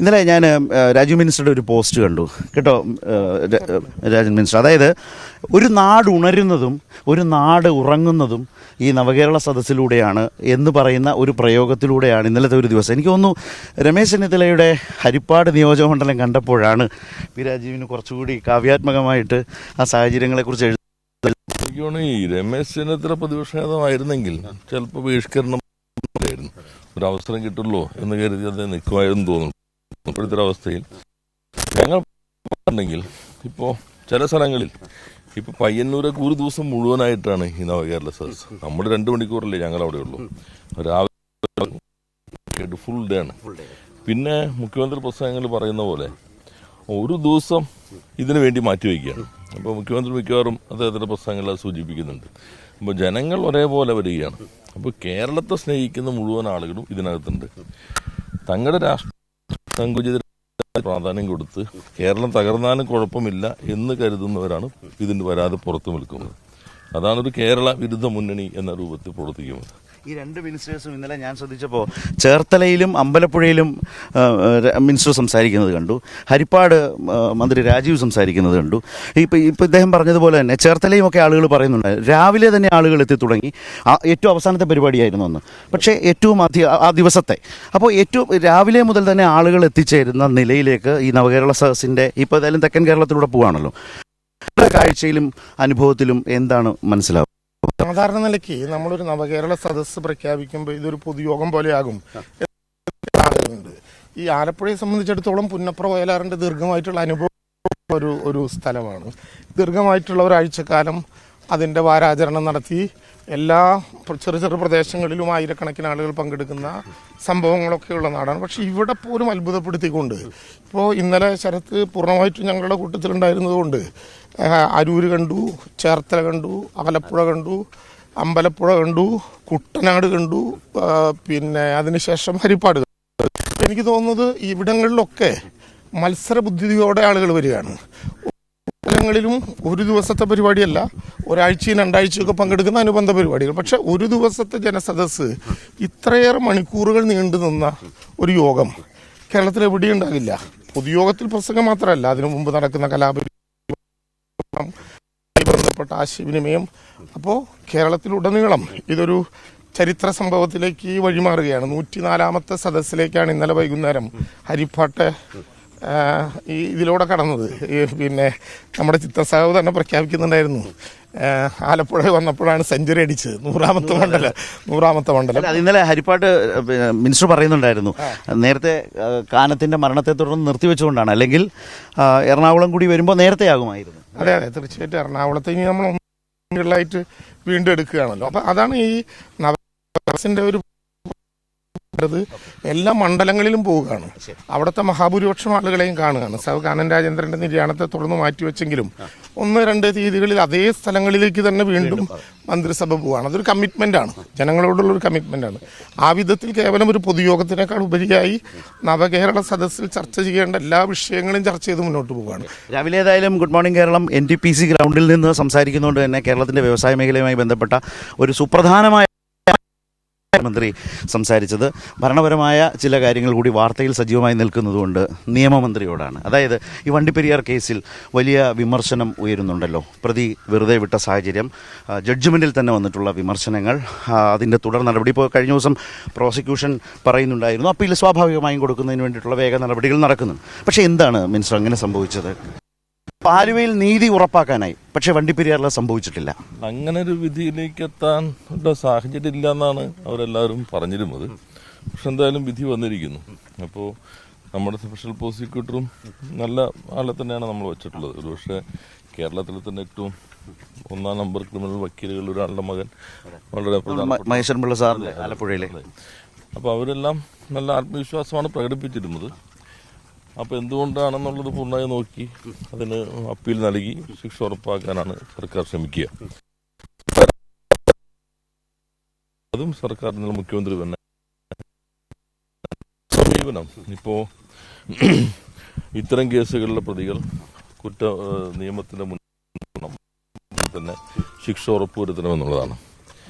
ഇന്നലെ ഞാൻ രാജു മിനിസ്റ്ററുടെ ഒരു പോസ്റ്റ് കണ്ടു. കേട്ടോ രാജൻ മിനിസ്റ്റർ. അതായത് ഒരു നാട് ഉണരുന്നതും ഒരു നാട് ഉറങ്ങുന്നതും ഈ നവകേരള സദസ്സിലൂടെയാണ് എന്ന് പറയുന്ന ഒരു പ്രയോഗത്തിലൂടെയാണ് ഇന്നലത്തെ ഒരു ദിവസം. എനിക്ക് തോന്നുന്നു രമേശ് ചെന്നിത്തലയുടെ ഹരിപ്പാട് നിയോജകമണ്ഡലം കണ്ടപ്പോഴാണ് പി രാജീവിന് കുറച്ചുകൂടി കാവ്യാത്മകമായിട്ട് ആ സാഹചര്യങ്ങളെക്കുറിച്ച് എഴുതി രമേശ് ചെന്നിത്തല പ്രതിപക്ഷ ചിലപ്പോൾ ബഹിഷ്കരണം. ഒരു അവസരം കിട്ടുള്ളൂ എന്ന് കരുതി അദ്ദേഹം നിൽക്കുമായിരുന്നു തോന്നുന്നു. അവസ്ഥയിൽ ഞങ്ങൾ ഉണ്ടെങ്കിൽ ഇപ്പോൾ ചില സ്ഥലങ്ങളിൽ ഇപ്പോൾ പയ്യന്നൂരൊക്കെ ഒരു ദിവസം മുഴുവനായിട്ടാണ് ഈ നവകേരള സദസ് നമ്മൾ രണ്ട് മണിക്കൂറല്ലേ ഞങ്ങൾ അവിടെ ഉള്ളൂ. രാവിലെ ഫുൾ ഡേ ആണ്. പിന്നെ മുഖ്യമന്ത്രി പ്രസംഗങ്ങൾ പറയുന്ന പോലെ ഒരു ദിവസം ഇതിനു വേണ്ടി മാറ്റിവെക്കുകയാണ് അപ്പോൾ മുഖ്യമന്ത്രി മിക്കവാറും അദ്ദേഹത്തിന്റെ പ്രസംഗങ്ങൾ സൂചിപ്പിക്കുന്നുണ്ട്. അപ്പോൾ ജനങ്ങൾ ഒരേപോലെ വരികയാണ്. അപ്പോൾ കേരളത്തെ സ്നേഹിക്കുന്ന മുഴുവൻ ആളുകളും ഇതിനകത്തുണ്ട്. തങ്ങളുടെ രാഷ്ട്ര സങ്കുചിത പ്രാധാന്യം കൊടുത്ത് കേരളം തകർന്നാലും കുഴപ്പമില്ല എന്ന് കരുതുന്നവരാണ് ഇതിന് വരാതെ പുറത്തു നിൽക്കുന്നത്. അതാണ് ഒരു കേരള വിരുദ്ധ മുന്നണി എന്ന രൂപത്തിൽ പ്രവർത്തിക്കുന്നത്. ഈ രണ്ട് മിനിസ്റ്റേഴ്സും ഇന്നലെ ഞാൻ ശ്രദ്ധിച്ചപ്പോൾ ചേർത്തലയിലും അമ്പലപ്പുഴയിലും മിനിസ്റ്റർ സംസാരിക്കുന്നത് കണ്ടു. ഹരിപ്പാട് മന്ത്രി രാജീവ് സംസാരിക്കുന്നത് കണ്ടു. ഇപ്പോൾ ഇപ്പോൾ ഇദ്ദേഹം പറഞ്ഞതുപോലെ തന്നെ ചേർത്തലയും ഒക്കെ ആളുകൾ പറയുന്നുണ്ട്. രാവിലെ തന്നെ ആളുകൾ എത്തി തുടങ്ങി. ഏറ്റവും അവസാനത്തെ പരിപാടിയായിരുന്നു അന്ന്. പക്ഷേ ഏറ്റവും അധിക ആ ദിവസത്തെ. അപ്പോൾ ഏറ്റവും രാവിലെ മുതൽ തന്നെ ആളുകൾ എത്തിച്ചേരുന്ന നിലയിലേക്ക് ഈ നവകേരള സദസ്സിന്റെ ഇപ്പോൾ ഏതായാലും തെക്കൻ കേരളത്തിലൂടെ പോവാണല്ലോ. കാഴ്ചയിലും അനുഭവത്തിലും എന്താണ് മനസ്സിലാവുക സാധാരണ നിലയ്ക്ക് നമ്മളൊരു നവകേരള സദസ്സ് പ്രഖ്യാപിക്കുമ്പോൾ ഇതൊരു പൊതുയോഗം പോലെയാകും. ഈ ആലപ്പുഴയെ സംബന്ധിച്ചിടത്തോളം പുന്നപ്ര വയലാറിന്റെ ദീർഘമായിട്ടുള്ള അനുഭവം ഒരു ഒരു സ്ഥലമാണ്. ദീർഘമായിട്ടുള്ള ഒരാഴ്ചക്കാലം അതിന്റെ വാരാചരണം നടത്തി. എല്ലാ ചെറു ചെറു പ്രദേശങ്ങളിലും ആയിരക്കണക്കിന് ആളുകൾ പങ്കെടുക്കുന്ന സംഭവങ്ങളൊക്കെയുള്ള നാടാണ് പക്ഷേ ഇവിടെ പോലും അത്ഭുതപ്പെടുത്തിക്കൊണ്ട് ഇപ്പോൾ ഇന്നലെ ശരത്ത് പൂർണമായിട്ടും ഞങ്ങളുടെ കൂട്ടത്തിലുണ്ടായിരുന്നതുകൊണ്ട് അരൂർ കണ്ടു ചേർത്തല കണ്ടു അകലപ്പുഴ കണ്ടു അമ്പലപ്പുഴ കണ്ടു കുട്ടനാട് കണ്ടു പിന്നെ അതിനുശേഷം ഹരിപ്പാട്. എനിക്ക് തോന്നുന്നത് ഇവിടങ്ങളിലൊക്കെ മത്സര ബുദ്ധിയോടെ ആളുകൾ വരികയാണ് സ്ഥലങ്ങളിലും ഒരു ദിവസത്തെ പരിപാടിയല്ല ഒരാഴ്ചയും രണ്ടാഴ്ചയൊക്കെ പങ്കെടുക്കുന്ന അനുബന്ധ പരിപാടികൾ. പക്ഷെ ഒരു ദിവസത്തെ ജനസദസ്സ് ഇത്രയേറെ മണിക്കൂറുകൾ നീണ്ടു നിന്ന ഒരു യോഗം കേരളത്തിൽ എവിടെയും ഉണ്ടാകില്ല. പൊതുയോഗത്തിൽ പ്രസംഗം മാത്രമല്ല അതിനു മുമ്പ് നടക്കുന്ന കലാപരി ബന്ധപ്പെട്ട ആശയവിനിമയം. അപ്പോൾ കേരളത്തിലുടനീളം ഇതൊരു ചരിത്ര സംഭവത്തിലേക്ക് വഴിമാറുകയാണ്. നൂറ്റിനാലാമത്തെ സദസ്സിലേക്കാണ് ഇന്നലെ വൈകുന്നേരം ഹരിപ്പാട്ട് ഈ ഇതിലൂടെ കടന്നത് ഈ പിന്നെ നമ്മുടെ ചിത്രസാഹു തന്നെ പ്രഖ്യാപിക്കുന്നുണ്ടായിരുന്നു ആലപ്പുഴ വന്നപ്പോഴാണ് സെഞ്ചുറി അടിച്ചത് നൂറാമത്തെ മണ്ഡലം നൂറാമത്തെ മണ്ഡലം അത് ഇന്നലെ ഹരിപ്പാട്ട് മിനിസ്റ്റർ പറയുന്നുണ്ടായിരുന്നു നേരത്തെ കാനത്തിന്റെ മരണത്തെ തുടർന്ന് നിർത്തിവെച്ചുകൊണ്ടാണ് അല്ലെങ്കിൽ എറണാകുളം കൂടി വരുമ്പോൾ നേരത്തെ ആകുമായിരുന്നു അതെ അതെ തീർച്ചയായിട്ടും എറണാകുളത്തെ ഇനി നമ്മൾ ഒന്നായിട്ട് വീണ്ടും എടുക്കുകയാണല്ലോ അപ്പൊ അതാണ് ഈ നവസിന്റെ ഒരു അത് എല്ലാ മണ്ഡലങ്ങളിലും പോവുകയാണ്. അവിടുത്തെ മഹാഭൂരിപക്ഷം ആളുകളെയും കാണുകയാണ്. സർ കാനൻ രാജേന്ദ്രന്റെ നിര്യാണത്തെ തുടർന്ന് മാറ്റിവെച്ചെങ്കിലും ഒന്ന് രണ്ട് തീയതികളിൽ അതേ സ്ഥലങ്ങളിലേക്ക് തന്നെ വീണ്ടും മന്ത്രിസഭ പോവുകയാണ്. അതൊരു കമ്മിറ്റ്മെന്റ് ആണ് ജനങ്ങളോടുള്ള ഒരു കമ്മിറ്റ്മെന്റ് ആണ് ആ വിധത്തിൽ കേവലം ഒരു പൊതുയോഗത്തിനേക്കാൾ ഉപരിയായി നവകേരള സദസ്സിൽ ചർച്ച ചെയ്യേണ്ട എല്ലാ വിഷയങ്ങളും ചർച്ച ചെയ്ത് മുന്നോട്ട് പോവുകയാണ്. രാവിലെ ഏതായാലും good morning Keralam N T P C ഗ്രൗണ്ടിൽ നിന്ന് സംസാരിക്കുന്നതുകൊണ്ട് തന്നെ കേരളത്തിന്റെ വ്യവസായ മേഖലയുമായി ബന്ധപ്പെട്ട ഒരു സുപ്രധാനമായ മന്ത്രി സംസാരിച്ചത്. ഭരണപരമായ ചില കാര്യങ്ങൾ കൂടി വാർത്തയിൽ സജീവമായി നിൽക്കുന്നതുകൊണ്ട് നിയമമന്ത്രിയോടാണ്. അതായത് ഈ വണ്ടിപ്പെരിയാർ കേസിൽ വലിയ വിമർശനം ഉയരുന്നുണ്ടല്ലോ. പ്രതി വെറുതെ വിട്ട സാഹചര്യം. ജഡ്ജ്മെന്റിൽ തന്നെ വന്നിട്ടുള്ള വിമർശനങ്ങൾ. അതിന്റെ തുടർ നടപടി ഇപ്പോൾ കഴിഞ്ഞ ദിവസം പ്രോസിക്യൂഷൻ പറയുന്നുണ്ടായിരുന്നു. അപ്പോൾ അപ്പീൽ സ്വാഭാവികമായും കൊടുക്കുന്നതിന് വേണ്ടിയിട്ടുള്ള വേഗ നടപടികൾ നടക്കുന്നുണ്ട്. പക്ഷേ എന്താണ് മിനിസ്റ്റർ അങ്ങനെ സംഭവിച്ചത്? ആലുവയിൽ നീതി ഉറപ്പാക്കാനായി. പക്ഷെ വണ്ടിപ്പെരിയാറിൽ സംഭവിച്ചിട്ടില്ല അങ്ങനെ ഒരു വിധിയിലേക്ക് എത്താൻ ഉള്ള സാഹചര്യം ഇല്ല എന്നാണ് അവരെല്ലാവരും പറഞ്ഞിരുന്നത്. പക്ഷെ എന്തായാലും വിധി വന്നിരിക്കുന്നു. അപ്പോൾ നമ്മുടെ സ്പെഷ്യൽ പ്രോസിക്യൂട്ടറും നല്ല ആളെ തന്നെയാണ് നമ്മൾ വെച്ചിട്ടുള്ളത്. ഒരുപക്ഷെ കേരളത്തിൽ തന്നെ ഏറ്റവും ഒന്നാം നമ്പർ ക്രിമിനൽ വക്കീലുകൾ ഒരാളുടെ മകൻ വളരെ മഹേശ്വരൻ പിള്ള സാറിന്റെ ആലപ്പുഴയിലെ. അപ്പോൾ അവരെല്ലാം നല്ല ആത്മവിശ്വാസമാണ് പ്രകടിപ്പിച്ചിരുന്നത്. അപ്പോൾ എന്തുകൊണ്ടാണെന്നുള്ളത് പൂർണമായി നോക്കി അതിന് അപ്പീൽ നൽകി ശിക്ഷ ഉറപ്പാക്കാനാണ് സർക്കാർ ശ്രമിക്കുക. അതും സർക്കാരിന്റെ മുഖ്യമന്ത്രി തന്നെ. സമീപനം. ഇപ്പോ ഇത്തരം കേസുകളിലെ പ്രതികൾ കുറ്റ നിയമത്തിന്റെ മുന്നിൽ തന്നെ ശിക്ഷ ഉറപ്പുവരുത്തണമെന്നുള്ളതാണ്.